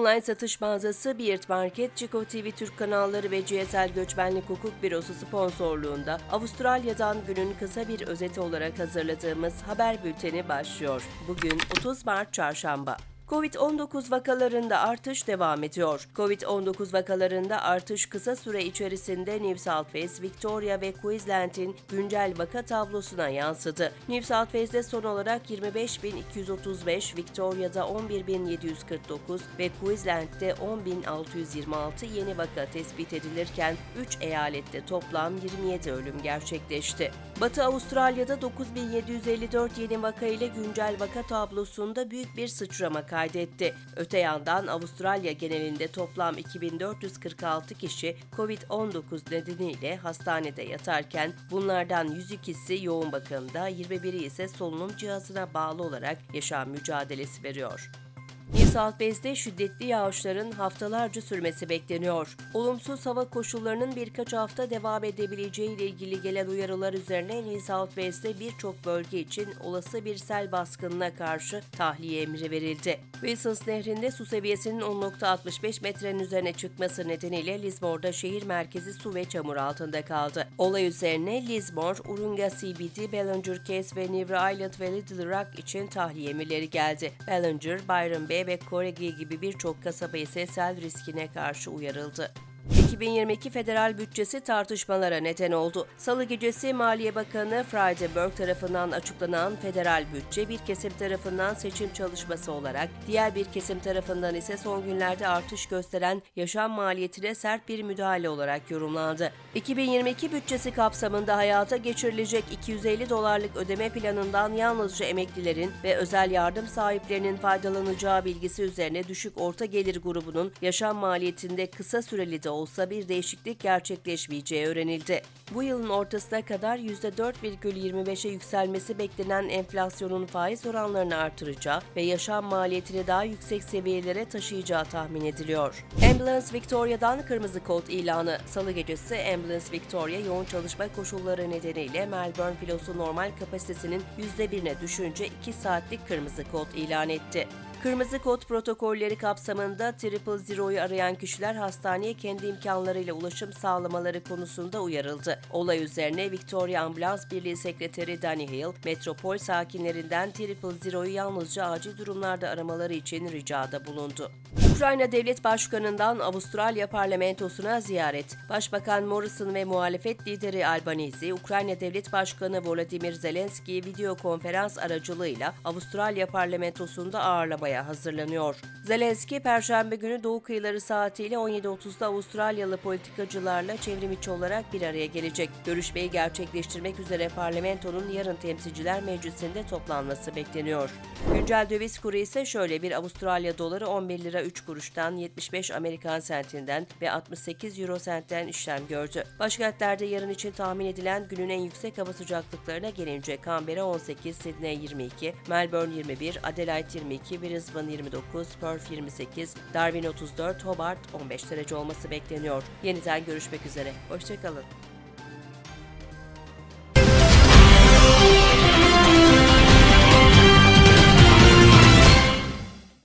Online satış mağazası Beard Market, Chico TV Türk kanalları ve GSL Göçmenlik Hukuk Bürosu sponsorluğunda Avustralya'dan günün kısa bir özeti olarak hazırladığımız haber bülteni başlıyor. Bugün 30 Mart Çarşamba. Covid-19 vakalarında artış devam ediyor. Covid-19 vakalarında artış kısa süre içerisinde New South Wales, Victoria ve Queensland'in güncel vaka tablosuna yansıdı. New South Wales'de son olarak 25.235, Victoria'da 11.749 ve Queensland'de 10.626 yeni vaka tespit edilirken 3 eyalette toplam 27 ölüm gerçekleşti. Batı Avustralya'da 9.754 yeni vaka ile güncel vaka tablosunda büyük bir sıçrama kaydetti. Öte yandan Avustralya genelinde toplam 2446 kişi COVID-19 nedeniyle hastanede yatarken bunlardan 102'si yoğun bakımda, 21'i ise solunum cihazına bağlı olarak yaşam mücadelesi veriyor. South Wales'de şiddetli yağışların haftalarca sürmesi bekleniyor. Olumsuz hava koşullarının birkaç hafta devam edebileceği ile ilgili gelen uyarılar üzerine New South Wales'te birçok bölge için olası bir sel baskınına karşı tahliye emri verildi. Wilsons Nehri'nde su seviyesinin 10.65 metrenin üzerine çıkması nedeniyle Lismore'da şehir merkezi su ve çamur altında kaldı. Olay üzerine Lismore, Urunga CBD, Ballinger Case ve Nivra Island ve Little Rock için tahliye emirleri geldi. Ballinger, Byron Bay ve Coregi gibi birçok kasaba ise sel riskine karşı uyarıldı. 2022 federal bütçesi tartışmalara neden oldu. Salı gecesi Maliye Bakanı Frydenberg tarafından açıklanan federal bütçe bir kesim tarafından seçim çalışması olarak, diğer bir kesim tarafından ise son günlerde artış gösteren yaşam maliyetine sert bir müdahale olarak yorumlandı. 2022 bütçesi kapsamında hayata geçirilecek 250 dolarlık ödeme planından yalnızca emeklilerin ve özel yardım sahiplerinin faydalanacağı bilgisi üzerine düşük orta gelir grubunun yaşam maliyetinde kısa süreli de olsa bir değişiklik gerçekleşmeyeceği öğrenildi. Bu yılın ortasına kadar %4,25'e yükselmesi beklenen enflasyonun faiz oranlarını artıracağı ve yaşam maliyetini daha yüksek seviyelere taşıyacağı tahmin ediliyor. Ambulance Victoria'dan kırmızı kod ilanı. Salı gecesi Ambulance Victoria yoğun çalışma koşulları nedeniyle Melbourne filosu normal kapasitesinin %1'ine düşünce 2 saatlik kırmızı kod ilan etti. Kırmızı kod protokolleri kapsamında Triple Zero'yu arayan kişiler hastaneye kendi imkanlarıyla ulaşım sağlamaları konusunda uyarıldı. Olay üzerine Victoria Ambulans Birliği Sekreteri Danny Hill, metropol sakinlerinden Triple Zero'yu yalnızca acil durumlarda aramaları için ricada bulundu. Ukrayna Devlet Başkanı'ndan Avustralya parlamentosuna ziyaret. Başbakan Morrison ve muhalefet lideri Albanese, Ukrayna Devlet Başkanı Volodymyr Zelenski'yi video konferans aracılığıyla Avustralya parlamentosunda ağırlamaya hazırlanıyor. Zelenski, Perşembe günü Doğu kıyıları saatiyle 17.30'da Avustralyalı politikacılarla çevrimiçi olarak bir araya gelecek. Görüşmeyi gerçekleştirmek üzere parlamentonun yarın temsilciler meclisinde toplanması bekleniyor. Güncel döviz kuru ise şöyle bir Avustralya doları 11 lira 3 kuruştan 75 Amerikan sentinden ve 68 euro sentten işlem gördü. Başkentlerde yarın için tahmin edilen günün en yüksek hava sıcaklıklarına gelince Canberra 18, Sydney 22, Melbourne 21, Adelaide 22, Brisbane 29, Perth 28, Darwin 34, Hobart 15 derece olması bekleniyor. Yeniden görüşmek üzere. Hoşçakalın.